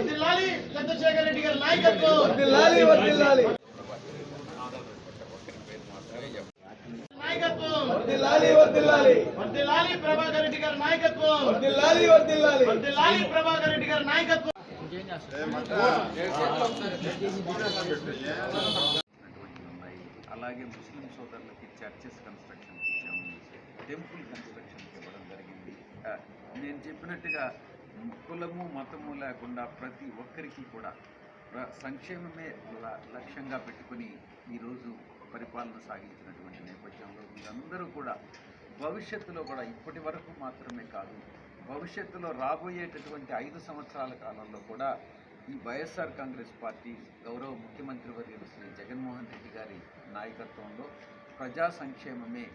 రెడ్డి నాయకత్వం. వర్దిల్లాలి ప్రభాకర్ రెడ్డి గారి నాయకత్వం. వర్దిల్లాలి రెడ్డి నాయకత్వం. అలాగే ముస్లిం సోదరులకి చర్చెస్ కన్స్ట్రక్షన్ టెంపుల్ కన్స్ట్రక్షన్ ఇవ్వడం జరిగింది. నేను చెప్పినట్టుగా కులము మతము లేకుండా ప్రతి ఒక్కరికి కూడా సంక్షేమమే ల- లక్ష్యంగా పెట్టుకుని ఈరోజు పరిపాలన సాగించినటువంటి నేపథ్యంలో మీరందరూ కూడా భవిష్యత్తులో కూడా ఇప్పటి వరకు మాత్రమే కాదు భవిష్యత్తులో రాబోయేటటువంటి ఐదు సంవత్సరాల కాలంలో కూడా ఈ వైఎస్ఆర్ కాంగ్రెస్ పార్టీ గౌరవ ముఖ్యమంత్రి వర్యులు శ్రీ జగన్మోహన్ రెడ్డి గారి నాయకత్వంలో ప్రజా సంక్షేమమే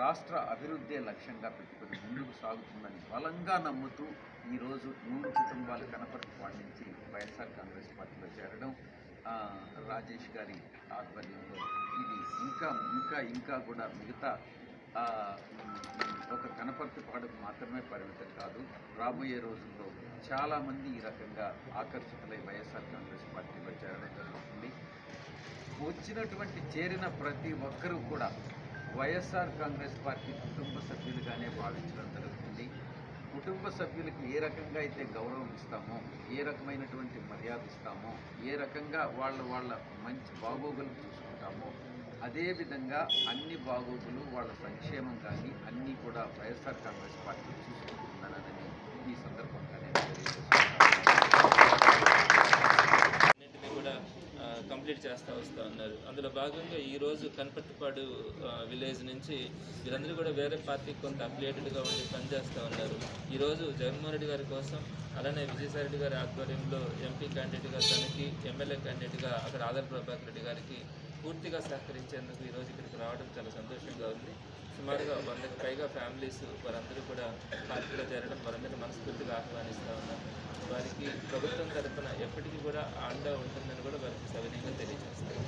రాష్ట్ర అభివృద్ధే లక్ష్యంగా పెట్టుకుని ముందుకు సాగుతుందని బలంగా నమ్ముతూ ఈరోజు నూరు కుటుంబాలు కనపర్తి పండించి వైఎస్ఆర్ కాంగ్రెస్ పార్టీలో చేరడం రాజేష్ గారి ఆధ్వర్యంలో. ఇది ఇంకా ఇంకా ఇంకా కూడా మిగతా ఒక కనపర్తి పాటకు మాత్రమే పరిమితం కాదు. రాబోయే రోజుల్లో చాలామంది ఈ రకంగా ఆకర్షితులై వైఎస్ఆర్ కాంగ్రెస్ పార్టీలో చేరడం జరుగుతుంది. వచ్చినటువంటి చేరిన ప్రతి ఒక్కరూ కూడా వైఎస్ఆర్ కాంగ్రెస్ పార్టీ కుటుంబ సభ్యులుగానే భావించడం జరుగుతుంది. కుటుంబ సభ్యులకు ఏ రకంగా అయితే గౌరవం ఇస్తామో ఏ రకమైనటువంటి మర్యాద ఇస్తామో ఏ రకంగా వాళ్ళ వాళ్ళ మంచి బాగోగులు చూసుకుంటామో అదేవిధంగా అన్ని బాగోగులు వాళ్ళ సంక్షేమం కానీ అన్నీ కూడా వైఎస్ఆర్ కాంగ్రెస్ పార్టీ చూసుకుంటున్నారని ఈ సందర్భంగా నేను తెలియజేస్తున్నాను అన్నింటినీ కూడా ఆ, కంప్లీట్ చేస్తూ వస్తూ ఉన్నారు అందులో భాగంగా ఈరోజు కనపర్తిపాడు విలేజ్ నుంచి వీరందరూ కూడా వేరే పార్టీకి కొంత అఫిలియేటెడ్గా ఉండి పనిచేస్తూ ఉన్నారు. ఈరోజు జగన్మోహన్ రెడ్డి గారి కోసం అలానే విజయసాయి రెడ్డి గారి ఆధ్వర్యంలో ఎంపీ క్యాండిడేట్గా తనకి ఎమ్మెల్యే క్యాండిడేట్గా అక్కడ ఆదర్ ప్రభాకర్ రెడ్డి గారికి పూర్తిగా సహకరించేందుకు ఈరోజు ఇక్కడికి రావడం చాలా సంతోషంగా ఉంది. సుమారుగా వందకు పైగా ఫ్యామిలీస్ వారందరూ కూడా పార్టీలో చేరడం వారందరూ మనస్ఫూర్తిగా ఆహ్వానిస్తూ ఉన్నారు వారికి ప్రభుత్వం తరఫున ఎప్పటికీ కూడా అండ ఉంటుందని కూడా వారికి సవినయంగా తెలియజేస్తారు